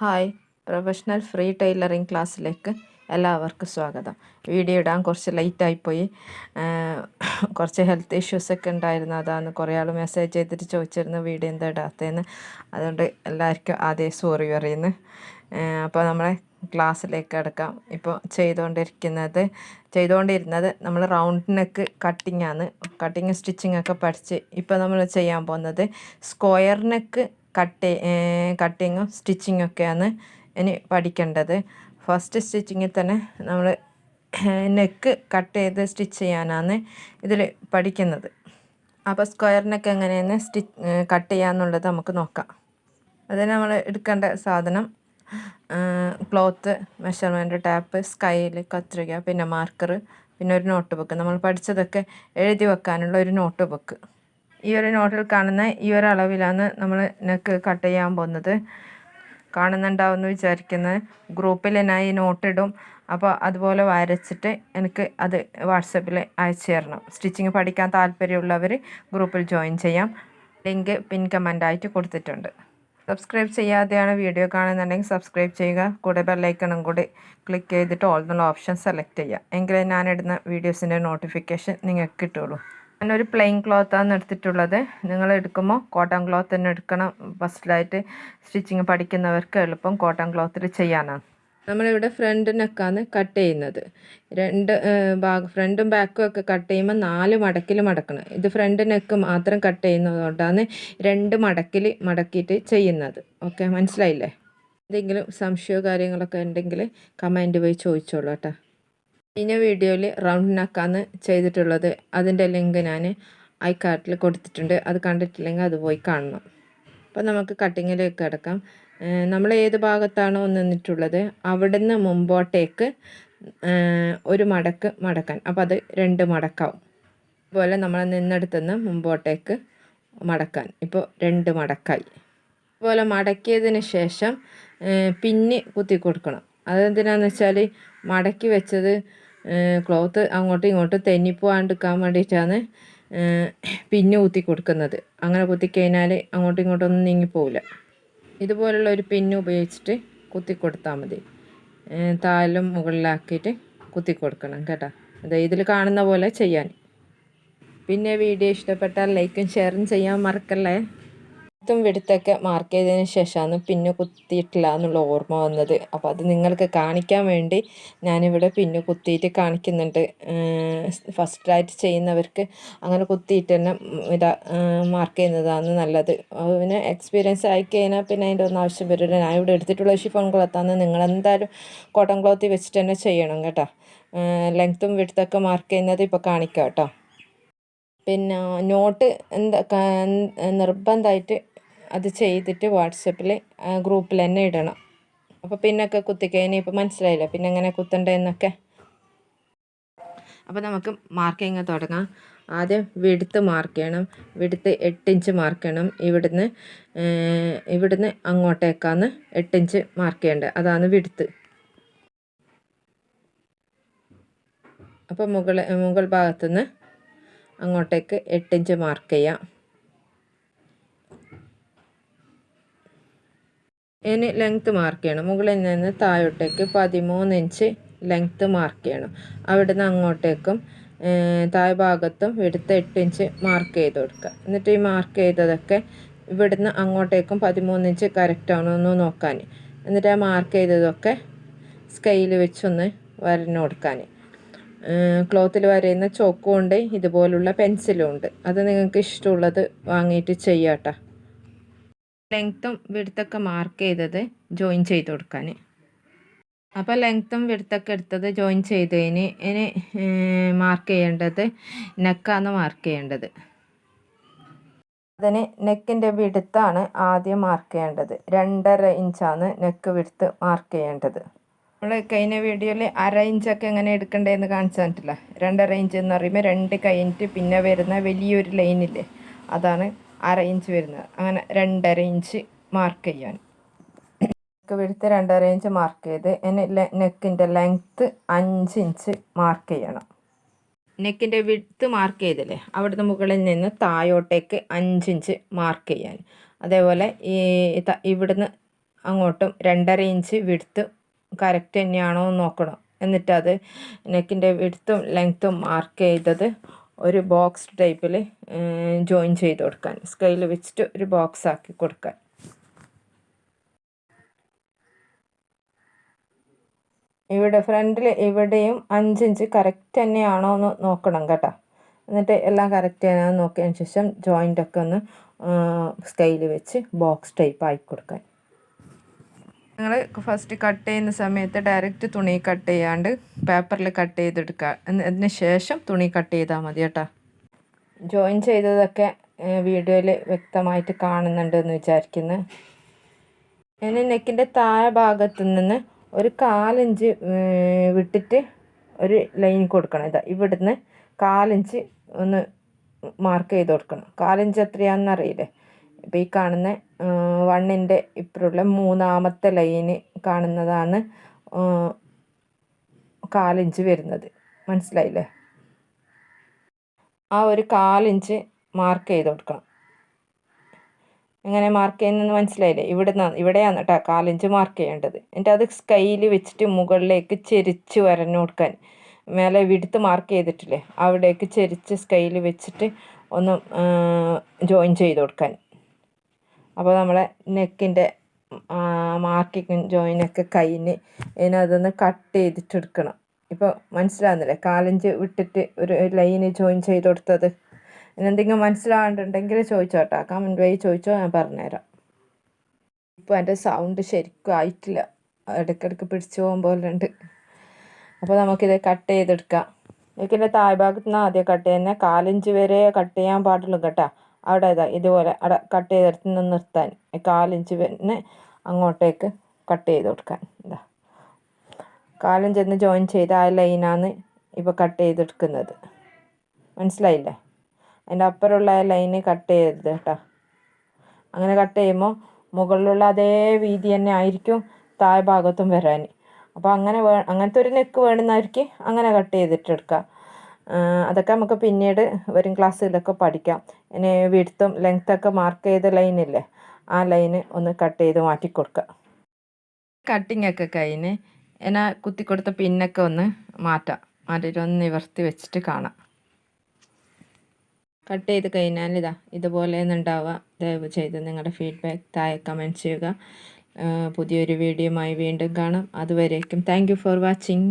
Hi. Professional free tailoring ക്ലാസ്സിലേക്ക് എല്ലാവർക്കും സ്വാഗതം. വീഡിയോ ഇടാൻ കുറച്ച് ലേറ്റായിപ്പോയി കുറച്ച് ഹെൽത്ത് ഇഷ്യൂസൊക്കെ ഉണ്ടായിരുന്നു. അതാണ് കുറേ ആൾ മെസ്സേജ് ചെയ്തിട്ട് ചോദിച്ചിരുന്നു വീഡിയോ എന്താ ഇടാത്തതെന്ന്? അതുകൊണ്ട് എല്ലാവർക്കും ആദ്യം സോറി പറയുന്നു. അപ്പോൾ നമ്മളെ ക്ലാസ്സിലേക്ക് അടക്കാം ഇപ്പോൾ ചെയ്തുകൊണ്ടിരിക്കുന്നത് ചെയ്തുകൊണ്ടിരുന്നത് നമ്മൾ റൗണ്ട് നെക്ക് കട്ടിംഗ് ആണ്. കട്ടിങ് സ്റ്റിച്ചിങ് ഒക്കെ പഠിച്ച് ഇപ്പോൾ നമ്മൾ ചെയ്യാൻ പോകുന്നത് സ്ക്വയർ നെക്ക് കട്ട് കട്ടിങ്ങും സ്റ്റിച്ചിങ്ങും ഒക്കെയാണ് ഇനി പഠിക്കേണ്ടത്. ഫസ്റ്റ് സ്റ്റിച്ചിങ്ങിൽ തന്നെ നമ്മൾ നെക്ക് കട്ട് ചെയ്ത് സ്റ്റിച്ച് ചെയ്യാനാണ് ഇതിൽ പഠിക്കുന്നത്. അപ്പോൾ സ്ക്വയറിനൊക്കെ എങ്ങനെയാണ് സ്റ്റിച്ച് കട്ട് ചെയ്യാന്നുള്ളത് നമുക്ക് നോക്കാം. അതിന് നമ്മൾ എടുക്കേണ്ട സാധനം ക്ലോത്ത് മെഷർമെന്റ് ടാപ്പ് സ്കൈൽ കത്രിക പിന്നെ മാർക്കർ പിന്നെ ഒരു നോട്ട് ബുക്ക് നമ്മൾ പഠിച്ചതൊക്കെ എഴുതി വെക്കാനുള്ള ഒരു നോട്ട് ബുക്ക് ഈ ഒരു നോട്ടിൽ കാണുന്ന ഈ ഒരു അളവിലാണ് നമ്മൾ നെക്ക് കട്ട് ചെയ്യാൻ പോകുന്നത്. കാണുന്നുണ്ടാവുമെന്ന് വിചാരിക്കുന്നത് ഗ്രൂപ്പിൽ ഈ നോട്ടിടും. അപ്പോൾ അതുപോലെ വരച്ചിട്ട് എനിക്ക് അത് വാട്സപ്പിൽ അയച്ചു തരണം. സ്റ്റിച്ചിങ് പഠിക്കാൻ താല്പര്യമുള്ളവർ ഗ്രൂപ്പിൽ ജോയിൻ ചെയ്യാം. ലിങ്ക് പിൻ കമന്റായിട്ട് കൊടുത്തിട്ടുണ്ട്. സബ്സ്ക്രൈബ് ചെയ്യാതെയാണ് വീഡിയോ കാണുന്നുണ്ടെങ്കിൽ സബ്സ്ക്രൈബ് ചെയ്യുക. കൂടെ ബെല്ലൈക്കണും കൂടി ക്ലിക്ക് ചെയ്തിട്ട് ഓൾ എന്നുള്ള ഓപ്ഷൻ സെലക്ട് ചെയ്യുക. എങ്കിലേ ഞാനിടുന്ന വീഡിയോസിന്റെ നോട്ടിഫിക്കേഷൻ നിങ്ങൾക്ക് കിട്ടുള്ളൂ. ഞാനൊരു പ്ലെയിൻ ക്ലോത്താണ് എടുത്തിട്ടുള്ളത്. നിങ്ങൾ എടുക്കുമ്പോൾ കോട്ടൺ ക്ലോത്ത് തന്നെ എടുക്കണം. ഫസ്റ്റിലായിട്ട് സ്റ്റിച്ചിങ് പഠിക്കുന്നവർക്ക് എളുപ്പം കോട്ടൺ ക്ലോത്തിൽ ചെയ്യാനാണ്. നമ്മളിവിടെ ഫ്രണ്ട് നെക്കാണ് കട്ട് ചെയ്യുന്നത്. രണ്ട് ഭാഗം ഫ്രണ്ടും ബാക്കും ഒക്കെ കട്ട് ചെയ്യുമ്പോൾ നാല് മടക്കിൽ മടക്കണം. ഇത് ഫ്രണ്ട് നെക്ക് മാത്രം കട്ട് ചെയ്യുന്നതുകൊണ്ടാണ് രണ്ട് മടക്കിൽ മടക്കിയിട്ട് ചെയ്യുന്നത്. ഓക്കെ മനസ്സിലായില്ലേ? എന്തെങ്കിലും സംശയമോ കാര്യങ്ങളൊക്കെ ഉണ്ടെങ്കിൽ കമന്റ് പോയി ചോദിച്ചോളൂ കേട്ടോ. കഴിഞ്ഞ വീഡിയോയിൽ റൗണ്ട് നക്കാന്ന് ചെയ്തിട്ടുള്ളത്. അതിന്റെ ലിങ്ക് ഞാൻ ഐ കാർട്ടിൽ കൊടുത്തിട്ടുണ്ട്. അത് കണ്ടിട്ടില്ലെങ്കിൽ അത് പോയി കാണണം. അപ്പോൾ നമുക്ക് കട്ടിങ്ങിലേക്ക് കിടക്കാം. നമ്മൾ ഏത് ഭാഗത്താണോ നിന്നിട്ടുള്ളത് അവിടുന്ന് മുമ്പോട്ടേക്ക് ഒരു മടക്ക് മടക്കാൻ. അപ്പോൾ അത് രണ്ട് മടക്കാവും. അതുപോലെ നമ്മൾ നിന്നെടുത്തുനിന്ന് മുമ്പോട്ടേക്ക് മടക്കാൻ. ഇപ്പോൾ രണ്ട് മടക്കായി. അതുപോലെ മടക്കിയതിന് ശേഷം പിന്നി കുത്തി കൊടുക്കണം. അതെന്തിനാന്ന് വെച്ചാൽ മടക്കി വെച്ചത് ക്ലോത്ത് അങ്ങോട്ടും ഇങ്ങോട്ടും തെന്നിപ്പോവാണ്ടിരിക്കാൻ വേണ്ടിയിട്ടാണ് പിന്ന് കുത്തി കൊടുക്കുന്നത്. അങ്ങനെ കുത്തിക്കഴിഞ്ഞാൽ അങ്ങോട്ടും ഇങ്ങോട്ടും ഒന്നും നീങ്ങിപ്പോവില്ല. ഇതുപോലുള്ള ഒരു പിന്ന് ഉപയോഗിച്ചിട്ട് കുത്തി കൊടുത്താൽ മതി. താലും മുകളിലാക്കിയിട്ട് കുത്തി കൊടുക്കണം കേട്ടോ. അത് ഇതിൽ കാണുന്ന പോലെ ചെയ്യാൻ. പിന്നെ വീഡിയോ ഇഷ്ടപ്പെട്ടാൽ ലൈക്കും ഷെയറും ചെയ്യാൻ മറക്കല്ലേ. ത്തും വെടുത്തൊക്കെ മാർക്ക് ചെയ്തതിന് ശേഷമാണ് പിന്നെ കുത്തിയിട്ടില്ല എന്നുള്ള ഓർമ്മ വന്നത്. അപ്പോൾ അത് നിങ്ങൾക്ക് കാണിക്കാൻ വേണ്ടി ഞാനിവിടെ പിന്നെ കുത്തിയിട്ട് കാണിക്കുന്നുണ്ട്. ഫസ്റ്റായിട്ട് ചെയ്യുന്നവർക്ക് അങ്ങനെ കുത്തിയിട്ട് തന്നെ ഇതാ മാർക്ക് ചെയ്യുന്നതാണ് നല്ലത്. പിന്നെ എക്സ്പീരിയൻസ് ആയി കഴിഞ്ഞാൽ പിന്നെ അതിന്റെ ഒന്നും ആവശ്യം വരില്ല. ഞാൻ ഇവിടെ എടുത്തിട്ടുള്ള ഷിഫോൺ ക്ലോത്താണ് നിങ്ങൾ എന്തായാലും കോട്ടൺ ക്ലോത്തി വെച്ചിട്ട് തന്നെ ചെയ്യണം കേട്ടോ. ലെങ്ത്തും വിടുത്തൊക്കെ മാർക്ക് ചെയ്യുന്നത് ഇപ്പോൾ കാണിക്കാം കേട്ടോ. പിന്നെ നോട്ട് എന്താ നിർബന്ധമായിട്ട് അത് ചെയ്തിട്ട് വാട്സപ്പിൽ ഗ്രൂപ്പിൽ തന്നെ ഇടണം. അപ്പോൾ പിന്നൊക്കെ കുത്തിക്കഴിഞ്ഞ് ഇപ്പോൾ മനസ്സിലായില്ല? പിന്നെ എങ്ങനെ കുത്തണ്ടെന്നൊക്കെ അപ്പോൾ നമുക്ക് മാർക്കിങ് തുടങ്ങാം. ആദ്യം വിടുത്ത് മാർക്ക് ചെയ്യണം. വിടുത്ത് എട്ട് ഇഞ്ച് മാർക്ക് ചെയ്യണം. ഇവിടുന്ന് ഇവിടുന്ന് അങ്ങോട്ടേക്കാന്ന് എട്ട് ഇഞ്ച് മാർക്ക് ചെയ്യേണ്ടത്. അതാണ് വിടുത്ത്. അപ്പോൾ മുകൾ മുകൾ ഭാഗത്തുനിന്ന് അങ്ങോട്ടേക്ക് എട്ട് ഇഞ്ച് മാർക്ക് ചെയ്യാം. ഇനി ലെങ്ത്ത് മാർക്ക് ചെയ്യണം. മുകളിൽ നിന്ന് താഴോട്ടേക്ക് പതിമൂന്ന് ഇഞ്ച് ലെങ്ത്ത് മാർക്ക് ചെയ്യണം. അവിടെ നിന്ന് അങ്ങോട്ടേക്കും താഴെ ഭാഗത്തും എടുത്ത് എട്ട് ഇഞ്ച് മാർക്ക് ചെയ്ത് കൊടുക്കുക. എന്നിട്ട് ഈ മാർക്ക് ചെയ്തതൊക്കെ ഇവിടുന്ന് അങ്ങോട്ടേക്കും പതിമൂന്ന് ഇഞ്ച് കറക്റ്റ് ആണോ എന്ന് നോക്കാൻ. എന്നിട്ട് ആ മാർക്ക് ചെയ്തതൊക്കെ സ്കെയിൽ വെച്ചൊന്ന് വരഞ്ഞു കൊടുക്കാൻ. ക്ലോത്തിൽ വരയുന്ന ചോക്കും ഉണ്ട് ഇതുപോലുള്ള പെൻസിലും ഉണ്ട്. അത് നിങ്ങൾക്ക് ഇഷ്ടമുള്ളത് വാങ്ങിയിട്ട് ചെയ്യാട്ടോ. ലെങ്ത്തും വിടുത്തൊക്കെ മാർക്ക് ചെയ്തത് ജോയിൻ ചെയ്ത് കൊടുക്കാൻ അപ്പോൾ ലെങ്ത്തും വിടുത്തൊക്കെ എടുത്തത് ജോയിൻ ചെയ്തതിന് ഇനി മാർക്ക് ചെയ്യേണ്ടത് നെക്കാണ് മാർക്ക് ചെയ്യേണ്ടത്. അതിന് നെക്കിന്റെ വിടുത്താണ് ആദ്യം മാർക്ക് ചെയ്യേണ്ടത്. രണ്ടര ഇഞ്ചാണ് നെക്ക് വിടുത്ത് മാർക്ക് ചെയ്യേണ്ടത്. നമ്മൾ കഴിഞ്ഞ വീഡിയോയിൽ അര ഇഞ്ചൊക്കെ എങ്ങനെ എടുക്കേണ്ടതെന്ന് കാണിച്ചു തന്നിട്ടില്ല? രണ്ടര ഇഞ്ച് എന്ന് പറയുമ്പോൾ രണ്ട് കഴിഞ്ഞിട്ട് പിന്നെ വരുന്ന വലിയൊരു ലൈനില്ലേ അതാണ് അര ഇഞ്ച് വരുന്നത്. അങ്ങനെ രണ്ടര ഇഞ്ച് മാർക്ക് ചെയ്യാൻ. നെക്ക് വിടുത്ത് രണ്ടര ഇഞ്ച് മാർക്ക് ചെയ്ത് ഇനി നെക്കിന്റെ ലെങ്ത്ത് അഞ്ച് ഇഞ്ച് മാർക്ക് ചെയ്യണം. നെക്കിന്റെ വിടുത്ത് മാർക്ക് ചെയ്തില്ലേ? അവിടുന്ന് മുകളിൽ നിന്ന് താഴോട്ടേക്ക് അഞ്ച് ഇഞ്ച് മാർക്ക് ചെയ്യാൻ. അതേപോലെ ഈ ഇവിടുന്ന് അങ്ങോട്ടും രണ്ടര ഇഞ്ച് വിടുത്ത് കറക്റ്റ് തന്നെയാണോ എന്ന് നോക്കണം. എന്നിട്ടത് നെക്കിന്റെ വിടുത്തും ലെങ്ത്തും മാർക്ക് ചെയ്തത് ഒരു ബോക്സ് ടൈപ്പിൽ ജോയിൻ ചെയ്ത് കൊടുക്കാൻ. സ്കെയിൽ വെച്ചിട്ട് ഒരു ബോക്സ് ആക്കി കൊടുക്കാൻ. ഇവിടെ ഫ്രണ്ടിൽ ഇവിടെയും അഞ്ചിഞ്ച് കറക്റ്റ് തന്നെയാണോ എന്ന് നോക്കണം കേട്ടോ. എന്നിട്ട് എല്ലാം കറക്റ്റ് തന്നെയാണെന്ന് നോക്കിയതിന് ശേഷം ജോയിന്റൊക്കെ ഒന്ന് സ്കെയിൽ വെച്ച് ബോക്സ് ടൈപ്പ് ആയി കൊടുക്കാൻ. നിങ്ങൾ ഫസ്റ്റ് കട്ട് ചെയ്യുന്ന സമയത്ത് ഡയറക്റ്റ് തുണി കട്ട് ചെയ്യാണ്ട് പേപ്പറിൽ കട്ട് ചെയ്തെടുക്കുക അതിന് ശേഷം തുണി കട്ട് ചെയ്താൽ മതി കേട്ടോ. ജോയിൻ ചെയ്തതൊക്കെ വീഡിയോയിൽ വ്യക്തമായിട്ട് കാണുന്നുണ്ട് എന്ന് വിചാരിക്കുന്നു. ഇനി നെക്കിന്റെ താഴെ ഭാഗത്ത് നിന്ന് ഒരു കാലിഞ്ച് വിട്ടിട്ട് ഒരു ലൈൻ കൊടുക്കണം. ഇതാ ഇവിടുന്ന് കാലിഞ്ച് ഒന്ന് മാർക്ക് ചെയ്ത് കൊടുക്കണം. കാലിഞ്ച് എത്രയാണെന്ന് അറിയില്ലേ ഇപ്പം ഈ കാണുന്ന വണ്ണിന്റെ ഇപ്പുറമുള്ള മൂന്നാമത്തെ ലൈന് കാണുന്നതാണ് കാലിഞ്ച് വരുന്നത്. മനസ്സിലായില്ലേ? ആ ഒരു കാലിഞ്ച് മാർക്ക് ചെയ്ത് കൊടുക്കണം. എങ്ങനെ മാർക്ക് ചെയ്യുന്നതെന്ന് മനസ്സിലായില്ലേ? ഇവിടെ നിന്ന് ഇവിടെയാണ് കേട്ടോ കാലിഞ്ച് മാർക്ക് ചെയ്യേണ്ടത്. എന്നിട്ട് അത് സ്കൈയിൽ വെച്ചിട്ട് മുകളിലേക്ക് ചെരിച്ച് വരഞ്ഞു കൊടുക്കാൻ. മേലെ വിടുത്ത് മാർക്ക് ചെയ്തിട്ടില്ലേ? അവിടേക്ക് ചെരിച്ച് സ്കൈയിൽ വെച്ചിട്ട് ഒന്ന് ജോയിൻ ചെയ്ത് കൊടുക്കാൻ. അപ്പോൾ നമ്മളെ നെക്കിന്റെ മാർക്കിങ് ജോയിനൊക്കെ കഴിഞ്ഞ് ഇതിനതൊന്ന് കട്ട് ചെയ്തിട്ട് എടുക്കണം ഇപ്പോൾ മനസ്സിലാകുന്നില്ലേ കാലഞ്ച് വിട്ടിട്ട് ഒരു ലൈൻ ജോയിൻ ചെയ്ത് കൊടുത്തത്. എന്തെങ്കിലും മനസ്സിലാകാണ്ടുണ്ടെങ്കിൽ ചോദിച്ചോട്ടോ. കമന്റ് വഴി ചോദിച്ചോ ഞാൻ പറഞ്ഞുതരാം. ഇപ്പോൾ എന്റെ സൗണ്ട് ശരിക്കും ആയിട്ടില്ല. ഇടയ്ക്കിടയ്ക്ക് പിടിച്ചു പോകാൻ പോലെ ഉണ്ട് അപ്പോൾ നമുക്കിത് കട്ട് ചെയ്തെടുക്കാം. എനിക്കിന്റെ താഴ്ഭാഗത്ത് നിന്ന് ആദ്യം കട്ട് ചെയ്യുന്നത് കാലഞ്ച് വരെ കട്ട് ചെയ്യാൻ പാടുള്ളൂ കേട്ടോ. അവിടെ ഇതാ ഇതുപോലെ അവിടെ കട്ട് ചെയ്തെടുത്ത് നിന്ന് നിർത്താൻ. കാലിഞ്ച് പിന്നെ അങ്ങോട്ടേക്ക് കട്ട് ചെയ്ത് കൊടുക്കാൻ. ഇതാ. കാലിഞ്ചെന്ന് ജോയിൻ ചെയ്ത ആ ലൈനാണ് ഇപ്പോൾ കട്ട് ചെയ്തെടുക്കുന്നത്. മനസ്സിലായില്ലേ? അതിന്റെ അപ്പുറമുള്ള ആ ലൈന് കട്ട് ചെയ്യരുത് കേട്ടോ. അങ്ങനെ കട്ട് ചെയ്യുമ്പോൾ മുകളിലുള്ള അതേ വീതി തന്നെ ആയിരിക്കും താഴെ ഭാഗത്തും വരാൻ. അപ്പോൾ അങ്ങനെ വേ അങ്ങനത്തെ ഒരു നെക്ക് വേണമെന്നായിരിക്കും അങ്ങനെ കട്ട് ചെയ്തിട്ടെടുക്കുക അതൊക്കെ നമുക്ക് പിന്നീട് വരും ക്ലാസ്സിലൊക്കെ പഠിക്കാം. ഇനി വിടുത്തും ലെങ്ത്തൊക്കെ മാർക്ക് ചെയ്ത ലൈനില്ലേ ആ ലൈന് ഒന്ന് കട്ട് ചെയ്ത് മാറ്റി കൊടുക്കുക കട്ടിങ് ഒക്കെ കഴിഞ്ഞ് എന്നാ കുത്തി കൊടുത്ത പിന്നൊക്കെ ഒന്ന് മാറ്റാം. മാറ്റിയിട്ട് ഒന്ന് നിവർത്തി വെച്ചിട്ട് കാണാം. കട്ട് ചെയ്ത് കഴിഞ്ഞാൽ ഇതാ ഇതുപോലെ ഉണ്ടാവുക ദയവ് ചെയ്ത് നിങ്ങളുടെ ഫീഡ്ബാക്ക് താഴെ കമന്റ് ചെയ്യുക. പുതിയൊരു വീഡിയോയുമായി വീണ്ടും കാണാം. അതുവരേക്കും താങ്ക് ഫോർ വാച്ചിങ്